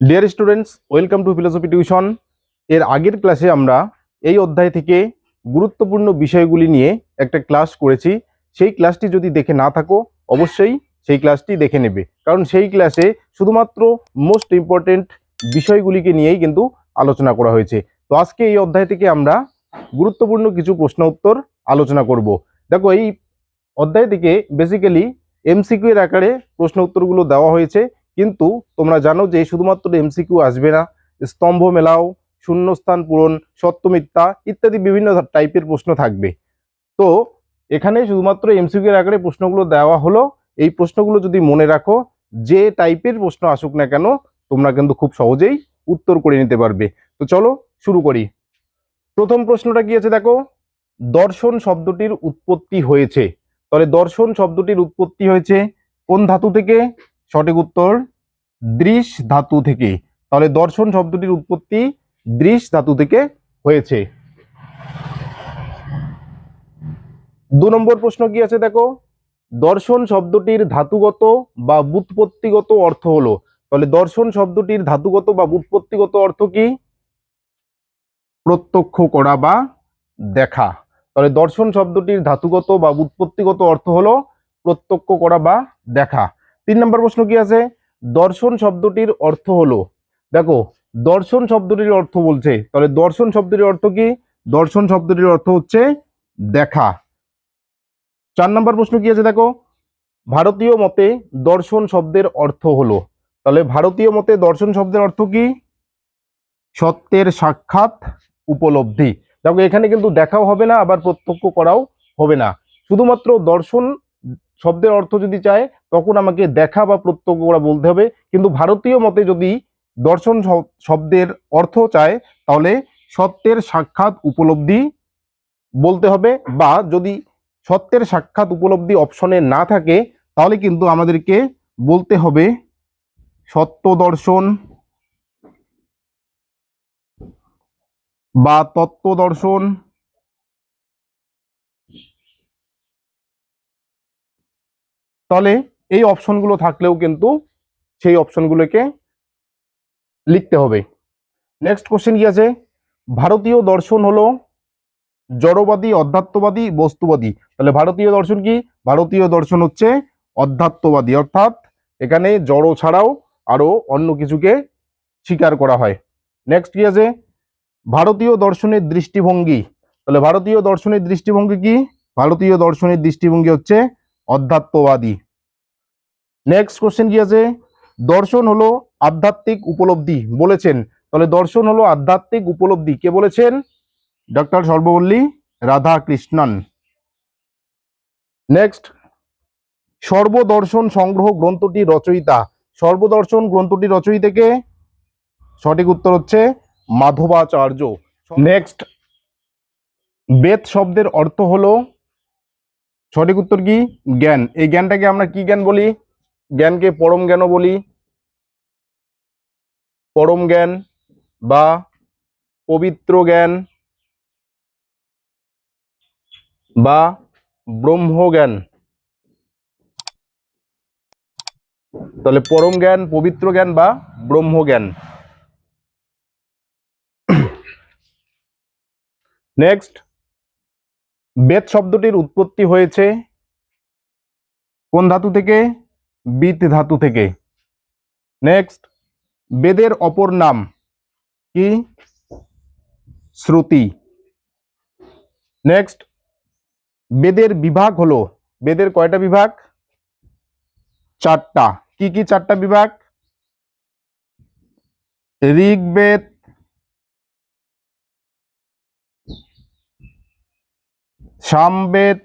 Dear students welcome to philosophy tuition এর আগের ক্লাসে আমরা এই অধ্যায় থেকে গুরুত্বপূর্ণ বিষয়গুলি নিয়ে একটা ক্লাস করেছি। সেই ক্লাসটি যদি দেখে না থাকো, অবশ্যই সেই ক্লাসটি দেখে নেবে। কারণ সেই ক্লাসে শুধুমাত্র মোস্ট ইম্পর্টেন্ট বিষয়গুলিকে নিয়েই কিন্তু আলোচনা করা হয়েছে। তো আজকে এই অধ্যায় থেকে আমরা গুরুত্বপূর্ণ কিছু প্রশ্ন উত্তর আলোচনা করব। দেখো, এই অধ্যায় থেকে বেসিক্যালি এমসিকিউ এর আকারে প্রশ্ন উত্তরগুলো দেওয়া হয়েছে। কিন্তু তোমরা জানো যে শুধুমাত্র এমসিকিউ আসবে না, স্তম্ভ মেলাও, শূন্যস্থান পূরণ সত্য মিথ্যা ইত্যাদি বিভিন্ন টাইপের প্রশ্ন থাকবে। তো এখানে শুধুমাত্র এমসিকিউ এর আকারে প্রশ্নগুলো দেওয়া হলো। এই প্রশ্নগুলো যদি মনে রাখো, যে টাইপের প্রশ্ন আসুক না কেন, তোমরা কিন্তু খুব সহজেই উত্তর করে নিতে পারবে। তো চলো শুরু করি। প্রথম প্রশ্নটা কি আছে দেখো? দর্শন শব্দটির উৎপত্তি হয়েছে। তাহলে দর্শন শব্দটির উৎপত্তি হয়েছে কোন ধাতু থেকে? সঠিক উত্তর দৃশ ধাতু থেকে। তাহলে দর্শন শব্দটির উৎপত্তি দৃশ ধাতু থেকে হয়েছে। দু নম্বর প্রশ্ন কি আছে দেখো? দর্শন শব্দটির ধাতুগত বা বুৎপত্তিগত অর্থ হলো। তাহলে দর্শন শব্দটির ধাতুগত বা বুৎপত্তিগত অর্থ কি? প্রত্যক্ষ করা বা দেখা। তাহলে দর্শন শব্দটির ধাতুগত বা বুৎপত্তিগত অর্থ হলো প্রত্যক্ষ করা বা দেখা। তিন নম্বর প্রশ্ন কি আছে? দর্শন শব্দটির অর্থ হলো, দেখো, দর্শন শব্দটির অর্থ বলছে, তাহলে দর্শন শব্দটির অর্থ কি? দর্শন শব্দটির অর্থ হচ্ছে দেখা। চার নম্বর প্রশ্ন কি আছে দেখো? ভারতীয় মতে দর্শন শব্দের অর্থ হলো, তাহলে ভারতীয় মতে দর্শন শব্দের অর্থ কি? সত্যের সাক্ষাৎ উপলব্ধি। দেখো, এখানে কিন্তু দেখাও হবে না, আবার প্রত্যক্ষ করাও হবে না। শুধুমাত্র দর্শন শব্দের অর্থ যদি চায়, তখন আমাকে দেখা বা প্রত্যক্ষ করা বলতে হবে। কিন্তু ভারতীয় মতে যদি দর্শন শব্দের অর্থ চায়, তাহলে সত্যের সাক্ষাৎ উপলব্ধি বলতে হবে বা যদি সত্যের সাক্ষাৎ উপলব্ধি অপশনে না থাকে, তাহলে কিন্তু আমাদেরকে বলতে হবে সত্য দর্শন বা তত্ত্ব দর্শন। তাহলে এই অপশনগুলো থাকলেও কিন্তু সেই অপশনগুলোকে লিখতে হবে। নেক্সট কোশ্চেন কি আছে? ভারতীয় দর্শন হলো জড়বাদী, অধ্যাত্মবাদী, বস্তুবাদী। তাহলে ভারতীয় দর্শন কি? ভারতীয় দর্শন হচ্ছে অধ্যাত্মবাদী। অর্থাৎ এখানে জড় ছাড়াও আরও অন্য কিছুকে স্বীকার করা হয়। নেক্সট কি আছে? ভারতীয় দর্শনের দৃষ্টিভঙ্গি। তাহলে ভারতীয় দর্শনের দৃষ্টিভঙ্গি কি? ভারতীয় দর্শনের দৃষ্টিভঙ্গি হচ্ছে অধ্যাত্মবাদী। নেক্সট কোশ্চেন কি আছে? দর্শন হলো আধ্যাত্মিক উপলব্ধি, বলেছেন। তাহলে দর্শন হলো আধ্যাত্মিক উপলব্ধি, কে বলেছেন? ডক্টর সর্বপল্লী রাধাকৃষ্ণন। নেক্সট সর্বদর্শন সংগ্রহ গ্রন্থটি রচয়িতা। সর্বদর্শন গ্রন্থটি রচয়িতাকে সঠিক উত্তর হচ্ছে মাধবাচার্য। নেক্সট বেদ শব্দের অর্থ হলো সঠিক উত্তর কি? জ্ঞান। এই জ্ঞানটাকে আমরা কি জ্ঞান বলি? জ্ঞানকে পরম জ্ঞানও বলি। পরম জ্ঞান বা পবিত্র জ্ঞান বা ব্রহ্মজ্ঞান তাহলে পরম জ্ঞান, পবিত্র জ্ঞান বা ব্রহ্মজ্ঞান নেক্সট বেদ শব্দটির উৎপত্তি হয়েছে কোন ধাতু থেকে? বিত ধাতু থেকে। নেক্সট বেদের অপর নাম কি? শ্রুতি। নেক্সট বেদের বিভাগ হলো, বেদের কয়টা বিভাগ? চারটা। কি কি চারটা বিভাগ? ঋগ্বেদ সামবেদ,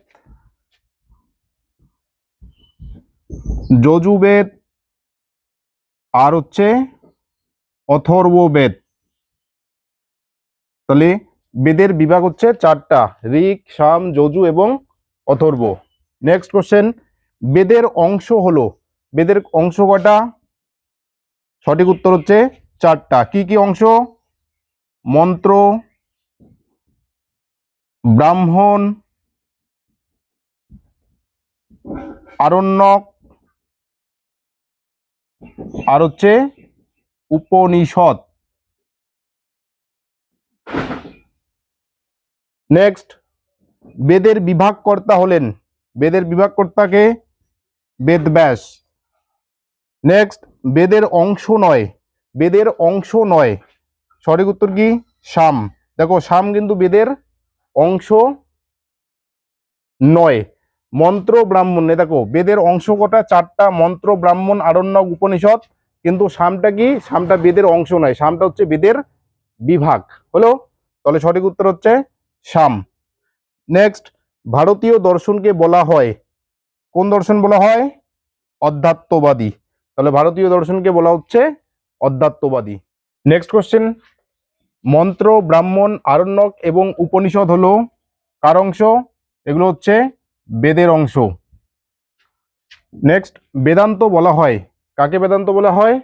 যজুবেদ, আর হচ্ছে অথর্ববেদ। তাহলে বেদের বিভাগ হচ্ছে চারটা, ঋক, সাম, যজু এবং অথর্ব। নেক্সট কোশ্চেন বেদের অংশ হলো, বেদের অংশ কটা সঠিক উত্তর হচ্ছে চারটা। কি কি অংশ? মন্ত্র, ব্রাহ্মণ আরণ্যক, আর হচ্ছে উপনিষদ। নেক্সট বেদের বিভাগকর্তা হলেন। বেদের বিভাগকর্তাকে বেদব্যাস। নেক্সট বেদের অংশ নয়। বেদের অংশ নয়। সঠিক উত্তর কি? শাম দেখো শাম কিন্তু বেদের অংশ নয়। মন্ত্র ব্রাহ্মণ। এ দেখো, বেদের অংশ কটা? চারটা মন্ত্র ব্রাহ্মণ আরণ্যক উপনিষদ। কিন্তু সামটা কি? সামটা বেদের অংশ নয়, সামটা হচ্ছে বেদের বিভাগ। হলো? তাহলে সঠিক উত্তর হচ্ছে শাম নেক্সট ভারতীয় দর্শনকে বলা হয়। কোন দর্শন বলা হয়? অধ্যাত্মবাদী। তাহলে ভারতীয় দর্শনকে বলা হচ্ছে অধ্যাত্মবাদী। নেক্সট কোশ্চেন মন্ত্র, ব্রাহ্মণ, আরণ্যক এবং উপনিষদ হলো কার অংশ? এগুলো হচ্ছে বেদের অংশ। নেক্সট বেদান্ত বলা হয়। কাকে বেদান্ত বলা হয়?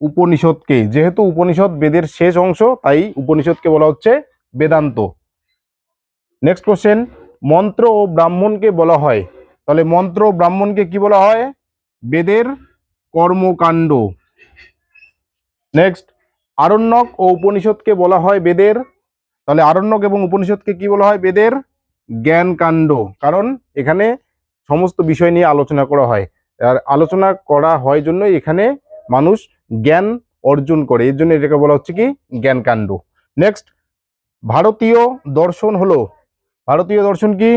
উপনিষদকে। যেহেতু উপনিষদ বেদের শেষ অংশ, তাই উপনিষদকে বলা হচ্ছে বেদান্ত। নেক্সট কোশ্চেন মন্ত্র ও ব্রাহ্মণকে বলা হয়। তাহলে মন্ত্র ও ব্রাহ্মণকে কি বলা হয়? বেদের কর্মকাণ্ড। নেক্সট আরণ্যক ও উপনিষদকে বলা হয় বেদের। তাহলে আরণ্যক এবং উপনিষদকে কি বলা হয়? বেদের জ্ঞান কাণ্ড। কারণ এখানে সমস্ত বিষয় নিয়ে আলোচনা করা হয়। আর আলোচনা করা হয় জন্য এখানে মানুষ জ্ঞান অর্জন করে। এর জন্য এটাকে বলা হচ্ছে কি? জ্ঞান কাণ্ড। নেক্সট ভারতীয় দর্শন হলো, ভারতীয় দর্শন কি?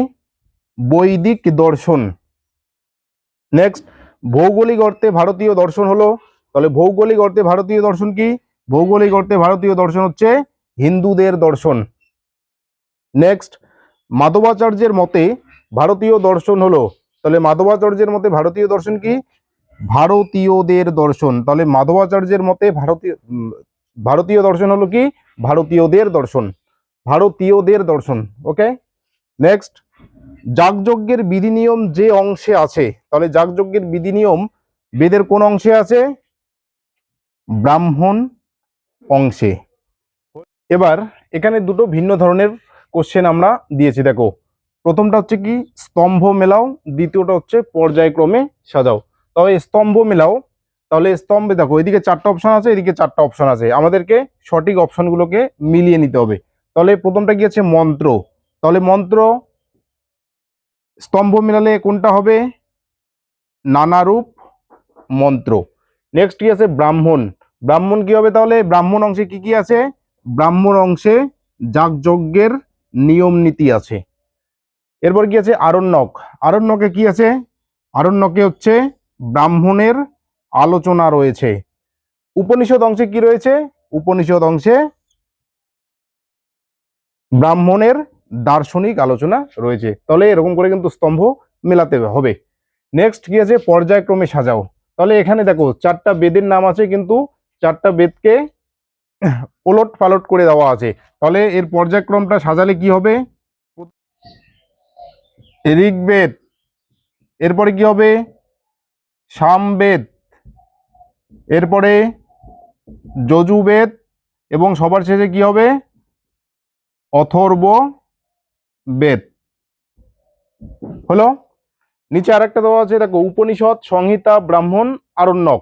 বৈদিক দর্শন। নেক্সট ভৌগোলিক অর্থে ভারতীয় দর্শন হলো, তাহলে ভৌগোলিক অর্থে ভারতীয় দর্শন কি? ভৌগোলিক অর্থে ভারতীয় দর্শন হচ্ছে হিন্দুদের দর্শন। নেক্সট মাধবাচার্যের মতে ভারতীয় দর্শন হলো, তাহলে মাধবাচার্যের মতে ভারতীয় দর্শন কি? ভারতীয়দের দর্শন। তাহলে মাধবাচার্যের মতে ভারতীয় ভারতীয় দর্শন হলো কি? ভারতীয়দের দর্শন। ভারতীয়দের দর্শন, ওকে? নেক্সট যাগযজ্ঞের বিধি নিয়ম যে অংশে আছে, তাহলে যাগযজ্ঞের বিধি নিয়ম বেদের কোন অংশে আছে? ব্রাহ্মণ অংশে। এবার এখানে দুটো ভিন্ন ধরনের কোশ্চেন আমরা দিয়েছি, দেখো। প্রথমটা হচ্ছে কি? স্তম্ভ মেলাও, দ্বিতীয়টা হচ্ছে পর্যায়ক্রমে সাজাও। তবে স্তম্ভ মেলাও, তাহলে স্তম্ভে দেখো, এদিকে চারটা অপশন আছে, এদিকে চারটা অপশন আছে। আমাদেরকে সঠিক অপশনগুলোকে মিলিয়ে নিতে হবে। তাহলে প্রথমটা কি আছে? মন্ত্র। তাহলে মন্ত্র, স্তম্ভ মেলালে কোনটা হবে? নানারূপ মন্ত্র। নেক্সট কি আছে? ব্রাহ্মণ। ব্রাহ্মণ কি হবে তাহলে? ব্রাহ্মণ অংশে কি কি আছে? ব্রাহ্মণ অংশে যাগযজ্ঞের নিয়ম নীতি আছে। এরপর কি আছে? আরণ্যক। আরণ্যকে কি আছে? আরণ্যকে হচ্ছে ব্রাহ্মণের আলোচনা রয়েছে। উপনিষদ অংশে কি রয়েছে? উপনিষদ অংশে ব্রাহ্মণের দার্শনিক আলোচনা রয়েছে। তাহলে এরকম করে কিন্তু স্তম্ভ মেলাতে হবে। নেক্সট কি আছে? পর্যায়ক্রমে সাজাও। তাহলে এখানে দেখো, চারটা বেদের নাম আছে কিন্তু চারটা বেদকে ওলট পালট করে দেওয়া আছে। তাহলে এর পর্যায়ক্রমটা সাজালে কি হবে? ঋগ্বেদ এরপরে কি হবে? সামবেদ এরপরে যজুবেদ এবং সবার শেষে কি হবে? অথর্ব বেদ। হলো? নিচে আরেকটা দেওয়া আছে, দেখো উপনিষদ সংহিতা, ব্রাহ্মণ, আরণ্যক।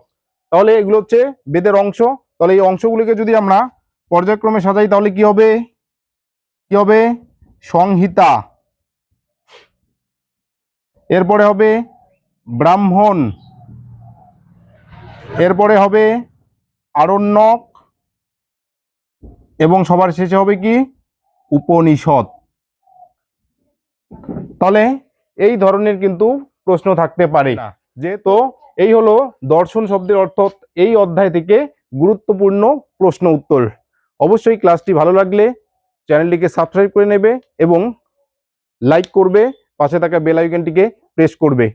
তাহলে এগুলো হচ্ছে বেদের অংশ। তাহলে এই অংশগুলিকে যদি আমরা পর্যায়ক্রমে সাজাই তাহলে কি হবে? কি হবে? সংহিতা। এরপরে হবে ব্রাহ্মণ। এরপরে হবে আরণ্যক। এবং সবার শেষে হবে কি? উপনিষদ। তাহলে এই ধরনের কিন্তু প্রশ্ন থাকতে পারে। যেহেতু এই হলো দর্শন শব্দের অর্থ এই অধ্যায় থেকে গুরুত্বপূর্ণ প্রশ্ন উত্তর। অবশ্যই ক্লাসটি ভালো লাগলে চ্যানেলটিকে সাবস্ক্রাইব করে নেবে এবং লাইক করবে, পাশে থাকা বেল আইকনটিকে প্রেস করবে।